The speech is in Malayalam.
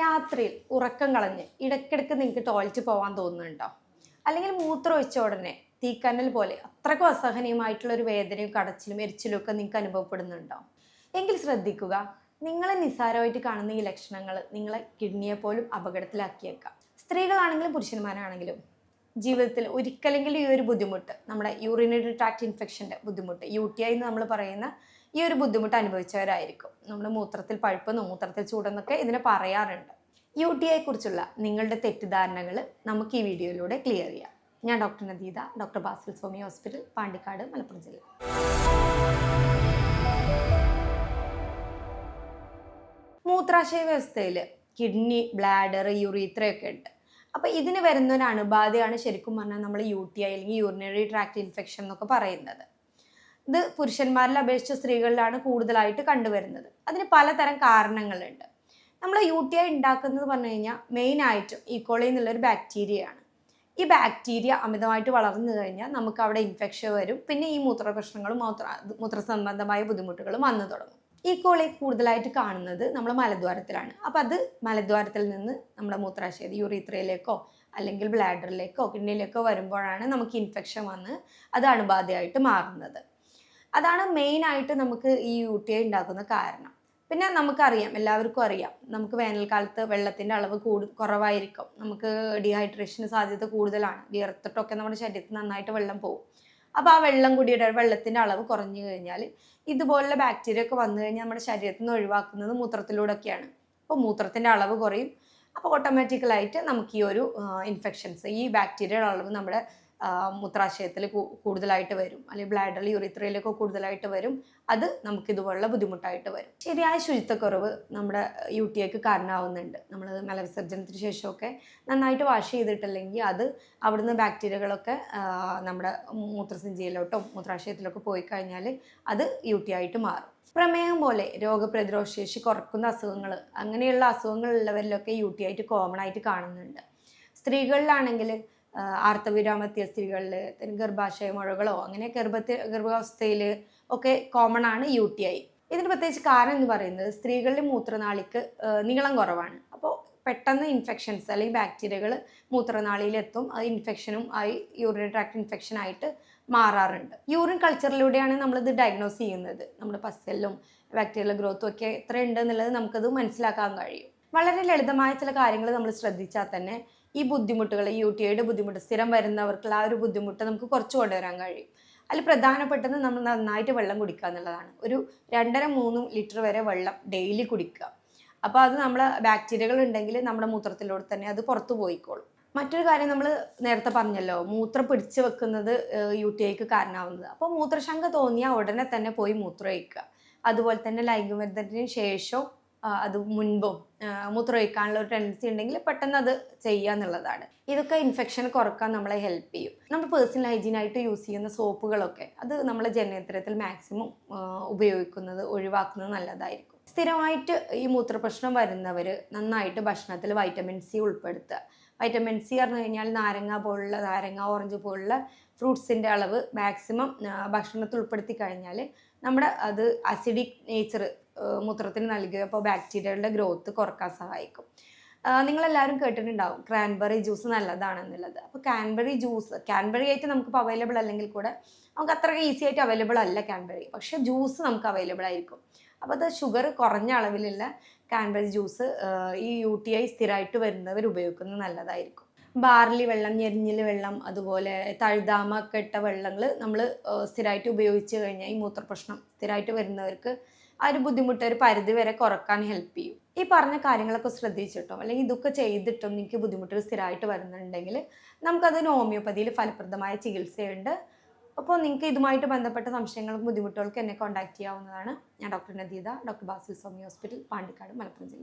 രാത്രിയിൽ ഉറക്കം കളഞ്ഞ് ഇടയ്ക്കിടയ്ക്ക് നിങ്ങൾക്ക് ടോയ്ലറ്റ് പോകാൻ തോന്നുന്നുണ്ടോ? അല്ലെങ്കിൽ മൂത്രം ഒഴിച്ച ഉടനെ തീക്കനൽ പോലെ അത്രക്കും അസഹനീയമായിട്ടുള്ള ഒരു വേദനയും കടച്ചിലും എരിച്ചിലും ഒക്കെ നിങ്ങൾക്ക് അനുഭവപ്പെടുന്നുണ്ടോ? എങ്കിൽ ശ്രദ്ധിക്കുക നിങ്ങളെ നിസ്സാരമായിട്ട് കാണുന്ന ഈ ലക്ഷണങ്ങൾ നിങ്ങളെ കിഡ്നിയെ പോലും അപകടത്തിലാക്കിയേക്കാം. സ്ത്രീകളാണെങ്കിലും പുരുഷന്മാരാണെങ്കിലും ജീവിതത്തിൽ ഒരിക്കലെങ്കിലും ഈ ഒരു ബുദ്ധിമുട്ട് നമ്മുടെ യൂറിനറി ട്രാക്ട് ഇൻഫെക്ഷന്റെ ബുദ്ധിമുട്ട് യു ടി ഐ എന്ന് നമ്മൾ പറയുന്ന ഈ ഒരു ബുദ്ധിമുട്ട് അനുഭവിച്ചവരായിരിക്കും. നമ്മൾ മൂത്രത്തിൽ പഴുപ്പ് മൂത്രത്തിൽ ചൂടെന്നൊക്കെ ഇതിന് പറയാറുണ്ട്. യു ടി ഐ കുറിച്ചുള്ള നിങ്ങളുടെ തെറ്റിദ്ധാരണകൾ നമുക്ക് ഈ വീഡിയോയിലൂടെ ക്ലിയർ ചെയ്യാം. ഞാൻ doctor Nadeetha doctor Basil Swami hospital Pandikkad Malappuram ജില്ല. മൂത്രാശയ വ്യവസ്ഥയിൽ കിഡ്നി ബ്ലാഡർ യുറീത്രയൊക്കെ ഉണ്ട്. അപ്പോൾ ഇതിന് വരുന്ന ഒരു അണുബാധയാണ് ശരിക്കും പറഞ്ഞാൽ നമ്മൾ യു ടി ഐ അല്ലെങ്കിൽ യൂറിനറി ട്രാക്ട് ഇൻഫെക്ഷൻ എന്നൊക്കെ പറയുന്നത്. ഇത് പുരുഷന്മാരിൽ അപേക്ഷിച്ച് സ്ത്രീകളിലാണ് കൂടുതലായിട്ട് കണ്ടുവരുന്നത്. അതിന് പലതരം കാരണങ്ങളുണ്ട്. നമ്മൾ യു ടി ഐ ഉണ്ടാക്കുന്നത് പറഞ്ഞു കഴിഞ്ഞാൽ മെയിനായിട്ടും ഈക്കോളി എന്നുള്ളൊരു ബാക്ടീരിയയാണ് ഈ ബാക്ടീരിയ അമിതമായിട്ട് വളർന്നു കഴിഞ്ഞാൽ നമുക്ക് അവിടെ ഇൻഫെക്ഷൻ വരും. പിന്നെ ഈ മൂത്രപ്രശ്നങ്ങളും മൂത്ര മൂത്രസംബന്ധമായ ബുദ്ധിമുട്ടുകളും വന്നു തുടങ്ങും. ഈ കോളി കൂടുതലായിട്ട് കാണുന്നത് നമ്മൾ മലദ്വാരത്തിലാണ്. അപ്പോൾ അത് മലദ്വാരത്തിൽ നിന്ന് നമ്മുടെ മൂത്രാശയം യൂറിത്രയിലേക്കോ അല്ലെങ്കിൽ ബ്ലാഡറിലേക്കോ കിഡ്നിയിലേക്കോ വരുമ്പോഴാണ് നമുക്ക് ഇൻഫെക്ഷൻ വന്ന് അത് അണുബാധയായിട്ട് മാറുന്നത്. അതാണ് മെയിനായിട്ട് നമുക്ക് ഈ യു ടി ഐ ഉണ്ടാക്കുന്ന കാരണം. പിന്നെ നമുക്കറിയാം എല്ലാവർക്കും അറിയാം നമുക്ക് വേനൽക്കാലത്ത് വെള്ളത്തിന്റെ അളവ് കൂടു കുറവായിരിക്കും. നമുക്ക് ഡീഹൈഡ്രേഷന് സാധ്യത കൂടുതലാണ്. വിയർത്തിട്ടൊക്കെ നമ്മുടെ ശരീരത്തിൽ നന്നായിട്ട് വെള്ളം പോകും അപ്പോൾ ആ വെള്ളം കൂടിയുടെ വെള്ളത്തിന്റെ അളവ് കുറഞ്ഞു കഴിഞ്ഞാൽ ഇതുപോലുള്ള ബാക്ടീരിയ ഒക്കെ വന്നു കഴിഞ്ഞാൽ നമ്മുടെ ശരീരത്തിൽ നിന്ന് ഒഴിവാക്കുന്നത് മൂത്രത്തിലൂടെയൊക്കെയാണ്. അപ്പോൾ മൂത്രത്തിന്റെ അളവ് കുറയും. അപ്പോൾ ഓട്ടോമാറ്റിക്കലായിട്ട് നമുക്ക് ഈ ഒരു ഇൻഫെക്ഷൻസ് ഈ ബാക്ടീരിയയുടെ അളവ് നമ്മുടെ മൂത്രാശയത്തിൽ കൂടുതലായിട്ട് വരും. അല്ലെങ്കിൽ ബ്ലാഡറിൽ യുറിത്രയിലൊക്കെ കൂടുതലായിട്ട് വരും. അത് നമുക്ക് ഇതുപോലുള്ള ബുദ്ധിമുട്ടായിട്ട് വരും. ശരിയായ ശുചിത്വക്കുറവ് നമ്മുടെ യു ടി ഐക്ക് കാരണമാവുന്നുണ്ട് നമ്മൾ മലവിസർജനത്തിന് ശേഷമൊക്കെ നന്നായിട്ട് വാഷ് ചെയ്തിട്ടില്ലെങ്കിൽ അത് അവിടുന്ന് ബാക്ടീരിയകളൊക്കെ നമ്മുടെ മൂത്രസഞ്ചിയിലോട്ടോ മൂത്രാശയത്തിലൊക്കെ പോയി കഴിഞ്ഞാൽ അത് യു ടി ആയിട്ട് മാറും. പ്രമേഹം പോലെ രോഗപ്രതിരോധ ശേഷി കുറക്കുന്ന അസുഖങ്ങൾ അങ്ങനെയുള്ള അസുഖങ്ങളുള്ളവരിലൊക്കെ യു ടി ആയിട്ട് കോമൺ ആയിട്ട് കാണുന്നുണ്ട്. സ്ത്രീകളിലാണെങ്കിൽ ആർത്തവിരാമത്തിയ സ്ത്രീകളിൽ ഗർഭാശയ മുഴകളോ അങ്ങനെ ഗർഭത്തിൽ ഗർഭാവസ്ഥയിൽ ഒക്കെ കോമൺ ആണ് യു ടി ഐ ഇതിന് പ്രത്യേകിച്ച് കാരണം എന്ന് പറയുന്നത് സ്ത്രീകളിലെ മൂത്രനാളിക്ക് നീളം കുറവാണ്. അപ്പോൾ പെട്ടെന്ന് ഇൻഫെക്ഷൻസ് അല്ലെങ്കിൽ ബാക്ടീരിയകൾ മൂത്രനാളിയിലെത്തും അത് ഇൻഫെക്ഷനും ആയി യൂറിൻ ട്രാക്ട് ഇൻഫെക്ഷൻ ആയിട്ട് മാറാറുണ്ട്. യൂറിൻ കൾച്ചറിലൂടെയാണ് നമ്മളിത് ഡയഗ്നോസ് ചെയ്യുന്നത്. നമ്മുടെ പസ്സലും ബാക്ടീരിയൽ ഗ്രോത്തും ഒക്കെ എത്ര ഉണ്ട് എന്നുള്ളത് നമുക്കത് മനസ്സിലാക്കാൻ കഴിയും. വളരെ ലളിതമായ ചില കാര്യങ്ങൾ നമ്മൾ ശ്രദ്ധിച്ചാൽ തന്നെ ഈ ബുദ്ധിമുട്ടുകൾ യു ടി ഐയുടെ ബുദ്ധിമുട്ട് സ്ഥിരം വരുന്നവർക്കുള്ള ആ ഒരു ബുദ്ധിമുട്ട് നമുക്ക് കുറച്ച് കൊണ്ടുവരാൻ കഴിയും. അതിൽ പ്രധാനപ്പെട്ടത് നമ്മൾ നന്നായിട്ട് വെള്ളം കുടിക്കുക എന്നുള്ളതാണ്. ഒരു രണ്ടര മൂന്ന് ലിറ്റർ വരെ വെള്ളം ഡെയിലി കുടിക്കുക. അപ്പോൾ അത് നമ്മൾ ബാക്ടീരിയകൾ ഉണ്ടെങ്കിൽ നമ്മുടെ മൂത്രത്തിലൂടെ തന്നെ അത് പുറത്തു പോയിക്കോളും. മറ്റൊരു കാര്യം നമ്മൾ നേരത്തെ പറഞ്ഞല്ലോ മൂത്രം പിടിച്ചു വെക്കുന്നത് യു ടി ഐക്ക് കാരണമാവുന്നത്. അപ്പോൾ മൂത്രശങ്ക തോന്നിയാൽ ഉടനെ തന്നെ പോയി മൂത്രം ഒഴിക്കുക. അതുപോലെ തന്നെ ലൈംഗികബന്ധത്തിന് ശേഷം അത് മുൻപും മൂത്രമൊഴിക്കാനുള്ള ഒരു ടെൻഡൻസി ഉണ്ടെങ്കിൽ പെട്ടെന്ന് അത് ചെയ്യുക എന്നുള്ളതാണ്. ഇതൊക്കെ ഇൻഫെക്ഷൻ കുറയ്ക്കാൻ നമ്മളെ ഹെൽപ്പ് ചെയ്യും. നമ്മൾ പേഴ്സണൽ ഹൈജീൻ ആയിട്ട് യൂസ് ചെയ്യുന്ന സോപ്പുകളൊക്കെ അത് നമ്മളെ ജനനേത്രത്തിൽ മാക്സിമം ഉപയോഗിക്കുന്നത് ഒഴിവാക്കുന്നത് നല്ലതായിരിക്കും. സ്ഥിരമായിട്ട് ഈ മൂത്രപ്രശ്നം വരുന്നവർ നന്നായിട്ട് ഭക്ഷണത്തിൽ വൈറ്റമിൻ സി ഉൾപ്പെടുത്തുക. വൈറ്റമിൻ സി പറഞ്ഞു കഴിഞ്ഞാൽ നാരങ്ങ പോലുള്ള നാരങ്ങ ഓറഞ്ച് പോലുള്ള ഫ്രൂട്ട്സിന്റെ അളവ് മാക്സിമം ഭക്ഷണത്തിൽ ഉൾപ്പെടുത്തി കഴിഞ്ഞാൽ നമ്മുടെ അത് അസിഡിക് നേച്ചർ മൂത്രത്തിന് നൽകുക അപ്പോൾ ബാക്ടീരിയകളുടെ ഗ്രോത്ത് കുറയ്ക്കാൻ സഹായിക്കും. നിങ്ങളെല്ലാവരും കേട്ടിട്ടുണ്ടാവും ക്രാൻബെറി ജ്യൂസ് നല്ലതാണെന്നുള്ളത്. അപ്പോൾ ക്രാൻബെറി ജ്യൂസ് കാൻബെറി ആയിട്ട് നമുക്കിപ്പോൾ അവൈലബിൾ അല്ലെങ്കിൽ കൂടെ നമുക്ക് അത്ര ഈസി ആയിട്ട് അവൈലബിൾ അല്ല കാൻബെറി പക്ഷേ ജ്യൂസ് നമുക്ക് അവൈലബിൾ ആയിരിക്കും. അപ്പോൾ അത് ഷുഗർ കുറഞ്ഞ അളവിലുള്ള കാൻബെറി ജ്യൂസ് ഈ യു ടി ഐ സ്ഥിരമായിട്ട് വരുന്നവർ ഉപയോഗിക്കുന്നത് നല്ലതായിരിക്കും. ബാർലി വെള്ളം ഞെരിഞ്ഞിൽ വെള്ളം അതുപോലെ തഴുതാമ ഒക്കെ ഇട്ട വെള്ളങ്ങൾ നമ്മൾ സ്ഥിരമായിട്ട് ഉപയോഗിച്ച് കഴിഞ്ഞാൽ ഈ മൂത്രപ്രശ്നം സ്ഥിരമായിട്ട് വരുന്നവർക്ക് ആ ഒരു ബുദ്ധിമുട്ട് ഒരു പരിധി വരെ കുറയ്ക്കാൻ ഹെൽപ്പ് ചെയ്യും. ഈ പറഞ്ഞ കാര്യങ്ങളൊക്കെ ശ്രദ്ധിച്ചിട്ടോ അല്ലെങ്കിൽ ഇതൊക്കെ ചെയ്തിട്ടും നിങ്ങൾക്ക് ബുദ്ധിമുട്ടുകൾ സ്ഥിരമായിട്ട് വരുന്നുണ്ടെങ്കിൽ നമുക്കതിന് ഹോമിയോപ്പതിയിൽ ഫലപ്രദമായ ചികിത്സയുണ്ട്. അപ്പോൾ നിങ്ങൾക്ക് ഇതുമായിട്ട് ബന്ധപ്പെട്ട സംശയങ്ങൾക്കും ബുദ്ധിമുട്ടുകൾക്കും എന്നെ കോൺടാക്ട് ചെയ്യാവുന്നതാണ്. ഞാൻ doctor Nadeetha doctor Basil Swami hospital Pandikkad Malappuram ജില്ല.